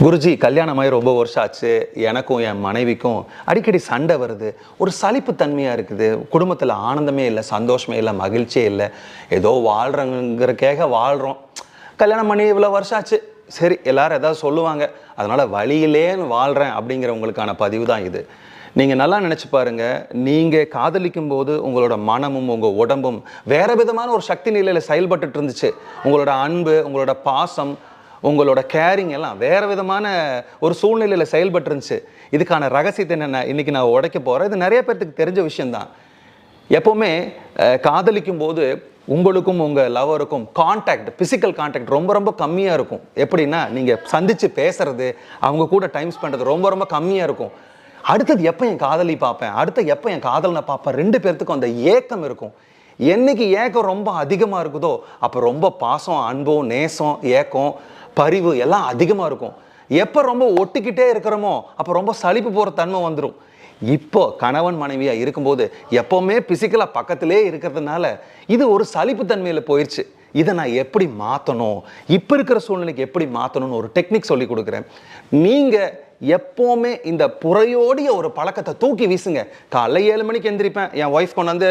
குருஜி கல்யாணமாகி ரொம்ப வருஷம் ஆச்சு எனக்கும் என் மனைவிக்கும் அடிக்கடி சண்டை வருது. ஒரு சலிப்பு தன்மையாக இருக்குது. குடும்பத்தில் ஆனந்தமே இல்லை சந்தோஷமே இல்லை மகிழ்ச்சியே இல்லை. ஏதோ வாழ்கிறங்கிறக்காக வாழ்கிறோம் கல்யாணம் பண்ணி இவ்வளோ வருஷம் ஆச்சு சரி எல்லாரும் ஏதாவது சொல்லுவாங்க. அதனால் வழியிலேன்னு வாழ்கிறேன் அப்படிங்கிறவங்களுக்கான பதிவு தான் இது. நீங்கள் நல்லா நினச்சி பாருங்க. நீங்கள் காதலிக்கும் போது உங்களோட மனமும் உங்கள் உடம்பும் வேறு விதமான ஒரு சக்தி நிலையில் செயல்பட்டுட்டு இருந்துச்சு. உங்களோட அன்பு உங்களோட பாசம் உங்களோட கேரிங் எல்லாம் வேறு விதமான ஒரு சூழ்நிலையில் செயல்பட்டுருந்துச்சு. இதுக்கான ரகசியத்தை என்னென்ன இன்றைக்கி நான் உடைக்க போகிறேன் இது நிறைய பேர்த்துக்கு தெரிஞ்ச விஷயந்தான் எப்போவுமே காதலிக்கும் போது உங்களுக்கும் உங்கள் லவருக்கும் காண்டாக்ட் ஃபிசிக்கல் காண்டாக்ட் ரொம்ப ரொம்ப கம்மியாக இருக்கும். எப்படின்னா நீங்கள் சந்தித்து பேசுறது அவங்க கூட டைம் ஸ்பெண்ட் ரொம்ப ரொம்ப கம்மியாக இருக்கும். அடுத்தது எப்போ என் காதலி பார்ப்பேன்? அடுத்தது எப்போ என் காதலனை பார்ப்பேன்? ரெண்டு பேர்த்துக்கும் அந்த ஏக்கம் இருக்கும். என்னைக்கு ஏக்கம் ரொம்ப அதிகமாக இருக்குதோ அப்போ ரொம்ப பாசம் அன்பும் நேசம் ஏக்கம் பரிவு எல்லாம் அதிகமாக இருக்கும். எப்போ ரொம்ப ஒட்டிக்கிட்டே இருக்கிறோமோ அப்போ ரொம்ப சலிப்பு போகிற தன்மை வந்துடும் இப்போ கணவன் மனைவியாக இருக்கும்போது எப்போவுமே பிசிக்கலாக பக்கத்திலே இருக்கிறதுனால இது ஒரு சலிப்பு தன்மையில் போயிடுச்சு இதை நான் எப்படி மாற்றணும் இப்போ இருக்கிற சூழ்நிலைக்கு எப்படி மாற்றணும்னு ஒரு டெக்னிக் சொல்லி கொடுக்குறேன். நீங்கள் எப்போவுமே இந்த புறையோடைய ஒரு பழக்கத்தை தூக்கி வீசுங்க. காலைல ஏழு மணிக்கு எந்திரிப்பேன். என் ஒய்ஃப் கொண்டு வந்து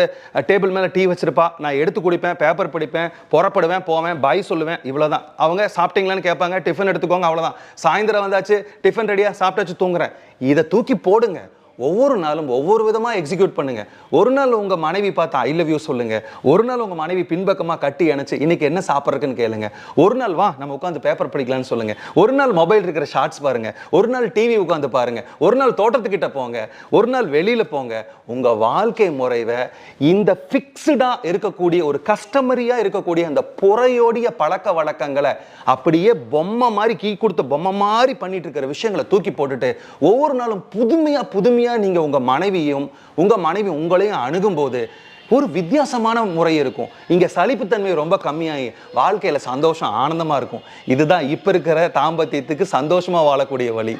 டேபிள் மேலே டீ வச்சிருப்பா. நான் எடுத்து குடிப்பேன் பேப்பர் படிப்பேன் புறப்படுவேன் போவேன் பாய் சொல்லுவேன் இவ்வளோதான் அவங்க சாப்பிட்டீங்களான்னு கேட்பாங்க டிஃபன் எடுத்துக்கோங்க அவ்வளோதான் சாயந்தரம் வந்தாச்சு டிஃபன் ரெடியாக சாப்பிட்டாச்சு தூங்குறேன். இதை தூக்கி போடுங்க. ஒவ்வொரு நாளும் ஒவ்வொரு விதமாக எக்ஸிக்யூட் பண்ணுங்கள் ஒரு நாள் உங்கள் மனைவி பார்த்து ஐ லவ் யூ சொல்லுங்கள் ஒரு நாள் உங்கள் மனைவி பின்பக்கமாக கட்டி அணைச்சு இன்றைக்கி என்ன சாப்பிட்றதுக்குன்னு கேளுங்க. ஒரு நாள் வா நம்ம உட்காந்து பேப்பர் படிக்கலாம்னு சொல்லுங்கள் ஒரு நாள் மொபைல் இருக்கிற ஷார்ட்ஸ் பாருங்கள் ஒரு நாள் டிவி உட்காந்து பாருங்கள் ஒரு நாள் தோட்டத்துக்கிட்ட போங்க. ஒரு நாள் வெளியில் போங்க. உங்கள் வாழ்க்கை முறைவை இந்த ஃபிக்ஸ்டாக இருக்கக்கூடிய ஒரு கஸ்டமரியாக இருக்கக்கூடிய அந்த புறையோடிய பழக்க வழக்கங்களை அப்படியே பொம்மை மாதிரி கீ கொடுத்த பொம்மை மாதிரி பண்ணிட்டு இருக்கிற விஷயங்களை தூக்கி போட்டுட்டு ஒவ்வொரு நாளும் புதுமையாக புதுமையாக உண்மையாக நீங்க உங்க மனைவியும் உங்க மனைவி உங்களையும் அணுகும்போது ஒரு வித்தியாசமான முறை இருக்கும். இங்க சலிப்புத்தன்மை ரொம்ப கம்மியாகி வாழ்க்கையில சந்தோஷம் ஆனந்தமா இருக்கும். இதுதான் இப்ப இருக்கிற தாம்பத்தியத்துக்கு சந்தோஷமா வாழக்கூடிய வழி.